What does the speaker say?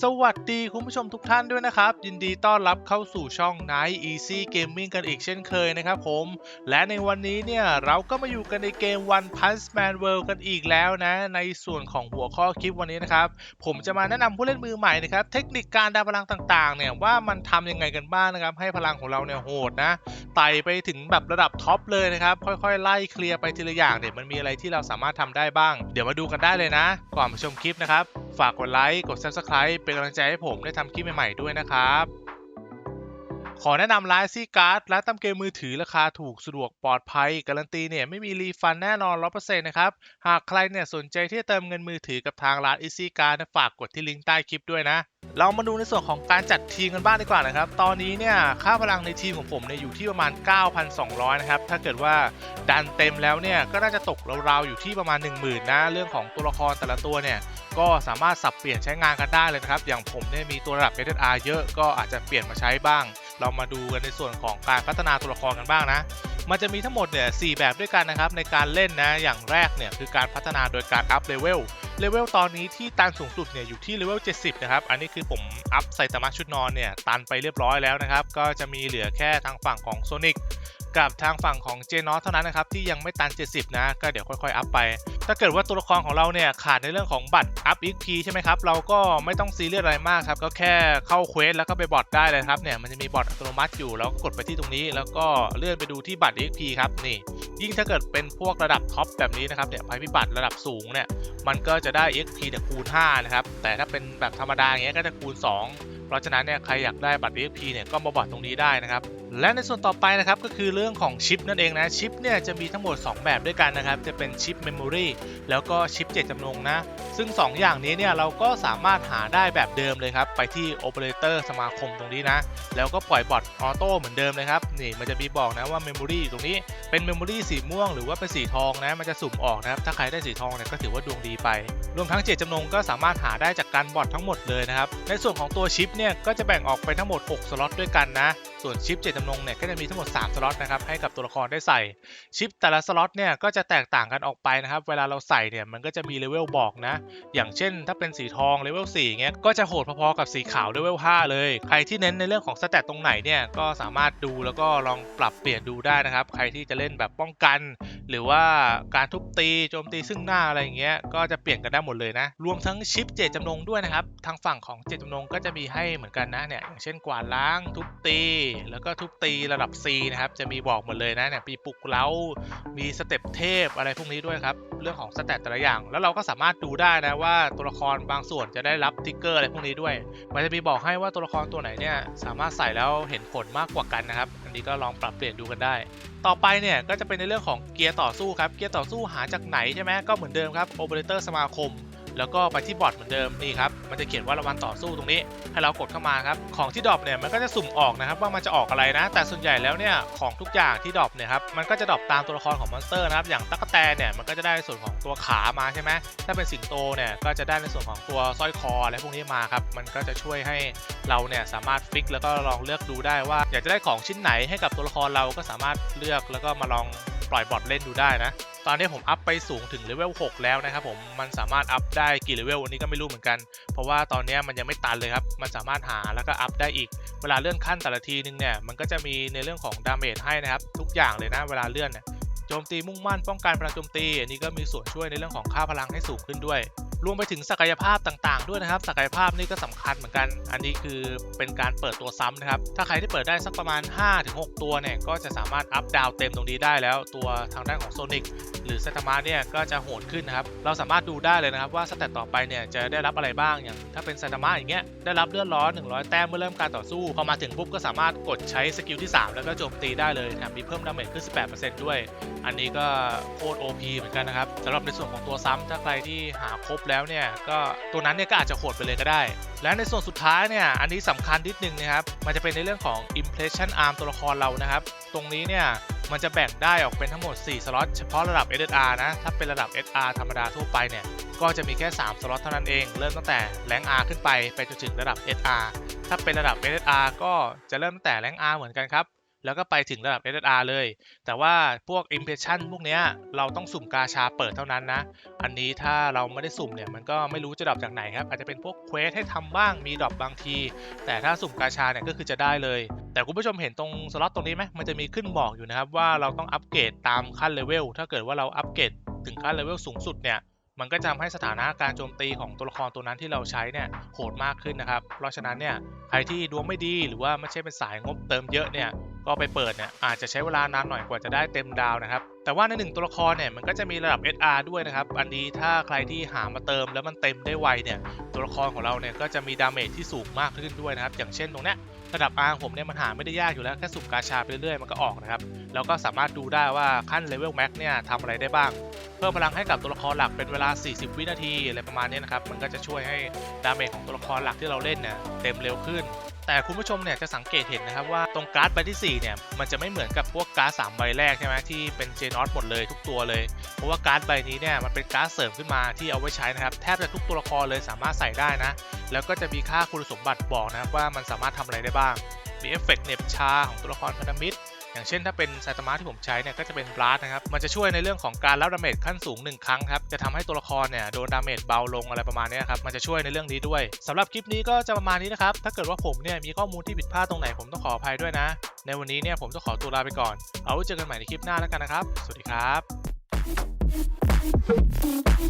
สวัสดีคุณผู้ชมทุกท่านด้วยนะครับ ยินดีต้อนรับเข้าสู่ช่อง Night Easy Gaming กันอีกเช่นเคยนะครับผม และในวันนี้เนี่ยเราก็มาอยู่กันในเกม One Punch Man World กันอีกแล้วนะ ในส่วนของหัวข้อคลิปวันนี้นะครับ ผมจะมาแนะนำผู้เล่นมือใหม่นะครับ เทคนิคการดาพลังต่างๆ เนี่ยว่ามันทำยังไงกันบ้างนะครับ ให้พลังของเราเนี่ยโหดนะไต่ไปถึงแบบระดับท็อปเลยนะครับค่อยๆ ไล่เคลียร์ไปทีละอย่างเนี่ยมันมีอะไรที่เราสามารถทำได้บ้าง เดี๋ยวมาดูกันได้เลยนะ ก่อนมาชมคลิปนะครับ ฝากกดไลค์กด Subscribe เป็นกำลังใจให้ผมได้ทำคลิปใหม่ๆด้วยนะครับ ขอแนะนำร้านซีการ์ดร้านตำเกมมือถือราคาถูกสะดวกปลอดภัย การันตีเนี่ยไม่มีรีฟันแน่นอน 100%นะครับ หากใครเนี่ยสนใจที่จะเติมเงินมือถือกับทางร้าน Easy Card นะฝากกดที่ลิงก์ใต้คลิปด้วยนะเรามาดูในส่วนของการจัดทีมกันบ้างดีกว่านะครับ ตอนนี้เนี่ยค่าพลังในทีมของผมเนี่ยอยู่ที่ประมาณ 9,200 นะครับ ถ้าเกิดว่าดันเต็มแล้วเนี่ยก็น่าจะตกราวๆอยู่ที่ประมาณ 10,000 นะ เรื่องของตัวละครแต่ละตัวเนี่ย ก็สามารถสับเปลี่ยนใช้งานกันได้เลยนะครับ อย่างผมเนี่ยมีตัวระดับ SSR เยอะก็อาจจะเปลี่ยนมาใช้บ้าง เรามาดูกันในส่วนของการพัฒนาตัวละครกันบ้างนะ มันจะมีทั้งหมดเนี่ยสแบบด้วยกันนะครับในการเล่นนะ อย่างแรกเนี่ยคือการพัฒนาโดยการอัพเลเวล เลเวลตอนนี้ที่ตันสูงสุดเนี่ยอยู่ที่เลเวล 70 นะครับ อันนี้คือผมอัพไซตามะชุดนอนเนี่ยตันไปเรียบร้อยแล้วนะครับ ก็จะมีเหลือแค่ทางฝั่งของโซนิกกับทางฝั่งของเจนอสเท่านั้นนะครับที่ยังไม่ตัน 70 นะ ก็เดี๋ยวค่อยๆ อัพไป ถ้าเกิดว่าตัวละครของเราเนี่ยขาดในเรื่องของบัตรอัพ XP ใช่ไหมครับ เราก็ไม่ต้องซีเรียสอะไรมากครับ ก็แค่เข้าเควสแล้วก็ไปบอทได้เลยครับเนี่ยมันจะมีบอทอัตโนมัติอยู่แล้วก็กดไปที่ตรงนี้ แล้วก็เลื่อนไปดูที่บัตร XP ครับนี่ ยิ่งถ้าเกิดเป็นพวกระดับท็อปแบบนี้นะครับเนี่ยภัยพิบัติระดับสูงเนี่ยมันก็จะได้ XP เนี่ยคูณ 5 นะครับ แต่ถ้าเป็นแบบธรรมดาอย่างเงี้ยก็จะคูณ 2 เพราะฉะนั้นเนี่ยใครอยากได้บัตร XP เนี่ยก็มาบอทตรงนี้ได้นะครับ และในส่วนต่อไปนะครับก็คือเรื่องของชิปนั่นเองนะชิปเนี่ยจะมีทั้งหมด 2 แบบด้วยกันนะครับ จะเป็นชิปเมมโมรีแล้วก็ชิปเจตจำนงนะ ซึ่ง 2 อย่างนี้เนี่ยเราก็สามารถหาได้แบบเดิมเลยครับ ไปที่โอเปอเรเตอร์สมาคมตรงนี้นะ แล้วก็ปล่อยบอทออโต้เหมือนเดิมเลยครับ นี่มันจะมีบอกนะว่าเมมโมรีอยู่ตรงนี้เป็นเมมโมรีสีม่วงหรือว่าเป็นสีทองนะมันจะสุ่มออกนะครับถ้าใครได้สีทองเนี่ยก็ถือว่าดวงดีไป รวมทั้งเจตจำนงก็สามารถหาได้จากการบอททั้งหมดเลยนะครับในส่วนของตัวชิปเนี่ยก็จะแบ่งออกไปทั้งหมด 6 สล็อตด้วยกันนะ ส่วนชิปเจตจำนงเนี่ยก็จะมีทั้งหมด 3 สล็อตนะครับให้กับตัวละครได้ใส่ชิปแต่ละสล็อตเนี่ยก็จะแตกต่างกันออกไปนะครับ เวลาเราใส่เนี่ยมันก็จะมีเลเวลบอกนะ อย่างเช่น ถ้าเป็นสีทองเลเวล4เงี้ยก็จะโหดพอๆกับสีขาวเลเวล5เลย ใครที่เน้นในเรื่องของสเตตตรงไหนเนี่ยก็สามารถดูแล้วก็ลองปรับเปลี่ยนดูได้นะครับ ใครที่จะเล่นแบบป้องกัน หรือว่าการทุบตีโจมตีซึ่งหน้าอะไรอย่างเงี้ยก็จะเปลี่ยนกันได้หมดเลยนะ รวมทั้งชิปเจตจำนงด้วยนะครับทางฝั่งของเจตจำนงก็จะมีให้เหมือนกันนะเนี่ยอย่างเช่นกวาดล้างทุบตีแล้วก็ทุบตีระดับ C นะครับ จะมีบอกหมดเลยนะเนี่ยปีปลุกเล้า มีสเต็ปเทพอะไรพวกนี้ด้วยครับ เรื่องของสแตตแต่ละอย่าง แล้วเราก็สามารถดูได้นะว่าตัวละครบางส่วนจะได้รับทิกเกอร์อะไรพวกนี้ด้วย มันจะมีบอกให้ว่าตัวละครตัวไหนเนี่ยสามารถใส่แล้วเห็นผลมากกว่ากันนะครับ อันนี้ก็ลองปรับเปลี่ยนดูกันได้ ต่อไปเนี่ยก็จะเป็นในเรื่องของเกียร์ต่อสู้ครับ เกียร์ต่อสู้หาจากไหนใช่ไหมก็เหมือนเดิมครับโอเปอเรเตอร์สมาคม แล้วก็ไปที่บอทเหมือนเดิมนี่ครับมันจะเขียนว่ารางวัลต่อสู้ตรงนี้ ให้เรากดเข้ามาครับของที่ดรอปเนี่ยมันก็จะสุ่มออกนะครับว่ามันจะออกอะไรนะ แต่ส่วนใหญ่แล้วเนี่ยของทุกอย่างที่ดรอปเนี่ยครับมันก็จะดรอปตามตัวละครของมอนสเตอร์นะครับอย่างตั๊กแตนเนี่ยมันก็จะได้ในส่วนของตัวขามาใช่ไหมถ้าเป็นสิงโตเนี่ยก็จะได้ในส่วนของตัวสร้อยคออะไรพวกนี้มาครับมันก็จะช่วยให้เราเนี่ยสามารถฟิกแล้วก็ลองเลือกดูได้ว่า อยากจะได้ของชิ้นไหนให้กับตัวละครเราก็สามารถเลือกแล้วก็มาลองปล่อยบอทเล่นดูได้นะ ตอนนี้ผมอัพไปสูงถึงเลเวล6แล้วนะครับผมมันสามารถอัพได้กี่เลเวลวันนี้ก็ไม่รู้เหมือนกัน เพราะว่าตอนนี้มันยังไม่ตันเลยครับ มันสามารถหาแล้วก็อัพได้อีก เวลาเลื่อนขั้นแต่ละทีนึงเนี่ยมันก็จะมีในเรื่องของดาเมจให้นะครับ ทุกอย่างเลยนะเวลาเลื่อนเนี่ยโจมตีมุ่งมั่นป้องกันพลังโจมตีอันนี้ก็มีส่วนช่วยในเรื่องของค่าพลังให้สูงขึ้นด้วย รวมไปถึงศักยภาพต่างๆ ด้วยนะครับ ศักยภาพนี่ก็สำคัญเหมือนกัน อันนี้คือเป็นการเปิดตัวซ้ำนะครับ ถ้าใครที่เปิดได้สักประมาณ 5-6 ตัวเนี่ย ก็จะสามารถอัพดาวเต็มตรงนี้ได้แล้ว ตัวทางด้านของโซนิกหรือเซตมาเนี่ยก็จะโหดขึ้นนะครับ เราสามารถดูได้เลยนะครับว่าสเตตต่อไปเนี่ยจะได้รับอะไรบ้าง อย่างถ้าเป็นเซตมาอย่างเงี้ย ได้รับเลือดร้อน 100 แต้มเมื่อเริ่มการต่อสู้ พอมาถึงปุ๊บก็สามารถกดใช้สกิลที่ 3 แล้วก็โจมตีได้เลยแถมมีเพิ่มดาเมจขึ้น 18%ด้วย อันนี้ก็โคตร OP เหมือนกันนะครับสำหรับในส่วนของตัวซ้ำถ้าใครที่หาครบแล้วเนี่ยก็ตัวนั้นเนี่ยก็อาจจะโหดไปเลยก็ได้ และในส่วนสุดท้ายเนี่ยอันนี้สำคัญนิดนึงนะครับมันจะเป็นในเรื่องของ impression arm ตัวละครเรานะครับ ตรงนี้เนี่ยมันจะแบ่งได้ออกเป็นทั้งหมด 4 สล็อตเฉพาะระดับ SSR นะ ถ้าเป็นระดับ SR ธรรมดาทั่วไปเนี่ย ก็จะมีแค่ 3 สล็อตเท่านั้นเอง เริ่มตั้งแต่แรง R ขึ้นไป ไปจนถึงระดับ SR ถ้าเป็นระดับ SSR ก็จะเริ่มตั้งแต่แรง R เหมือนกันครับ แล้วก็ไปถึงระดับ SSR เลย แต่ว่าพวก Impression พวกเนี้ยเราต้องสุ่มกาชาเปิดเท่านั้นนะ อันนี้ถ้าเราไม่ได้สุ่มเนี่ย มันก็ไม่รู้จะดรอปจากไหนครับ อาจจะเป็นพวกเควสให้ทำบ้างมีดรอปบางที แต่ถ้าสุ่มกาชาเนี่ยก็คือจะได้เลย แต่คุณผู้ชมเห็นตรงสล็อตตรงนี้ไหมมันจะมีขึ้นบอกอยู่นะครับว่าเราต้องอัปเกรดตามขั้นเลเวลถ้าเกิดว่าเราอัปเกรดถึงขั้นเลเวลสูงสุดเนี่ยมันก็จะทำให้สถานะการโจมตีของตัวละครตัวนั้นที่เราใช้เนี่ยโหดมากขึ้นนะครับ เพราะฉะนั้นเนี่ยใครที่ดวงไม่ดีหรือว่าไม่ใช่เป็นสายงบเติมเยอะเนี่ย ก็ไปเปิดเนี่ยอาจจะใช้เวลานานหน่อยกว่าจะได้เต็มดาวนะครับ แต่ว่าในหนึ่งตัวละครเนี่ยมันก็จะมีระดับ SR ด้วยนะครับ อันนี้ถ้าใครที่หามาเติมแล้วมันเต็มได้ไวเนี่ยตัวละครของเราเนี่ยก็จะมีดาเมจที่สูงมากขึ้นด้วยนะครับ อย่างเช่นตรงเนี้ยระดับ R ของผมเนี่ยมันหาไม่ได้ยากอยู่แล้วแค่สุ่มกาชาไปเรื่อยๆมันก็ออกนะครับแล้วก็สามารถดูได้ว่าขั้นเลเวลแม็กเนี่ยทำอะไรได้บ้างเพิ่มพลังให้กับตัวละครหลักเป็นเวลา 40 วินาทีอะไรประมาณนี้นะครับ มันก็จะช่วยให้ดาเมจของตัวละครหลักที่เราเล่นเนี่ยเต็มเร็วขึ้น แต่คุณผู้ชมเนี่ยจะสังเกตเห็นนะครับว่าตรงการ์ดใบที่4เนี่ยมันจะไม่เหมือนกับพวกการ์ด3ใบแรกใช่ไหมที่เป็นเจนอสหมดเลยทุกตัวเลย เพราะว่าการ์ดใบนี้เนี่ยมันเป็นการ์ดเสริมขึ้นมาที่เอาไว้ใช้นะครับแทบจะทุกตัวละครเลยสามารถใส่ได้นะ แล้วก็จะมีค่าคุณสมบัติบอกนะครับว่ามันสามารถทำอะไรได้บ้างมีเอฟเฟกต์เหน็บชาของตัวละครพันธมิตร อย่างเช่นถ้าเป็นไซตามะที่ผมใช้เนี่ยก็จะเป็นบลัสนะครับ มันจะช่วยในเรื่องของการรับดาเมจขั้นสูง 1 ครั้งครับ จะทำให้ตัวละครเนี่ยโดนดาเมจเบาลงอะไรประมาณนี้ครับ มันจะช่วยในเรื่องนี้ด้วยสำหรับคลิปนี้ก็จะประมาณนี้นะครับ ถ้าเกิดว่าผมเนี่ยมีข้อมูลที่ผิดพลาดตรงไหนผมต้องขออภัยด้วยนะ ในวันนี้เนี่ยผมต้องขอตัวลาไปก่อน เอาไว้เจอกันใหม่ในคลิปหน้าแล้วกันนะครับ สวัสดีครับ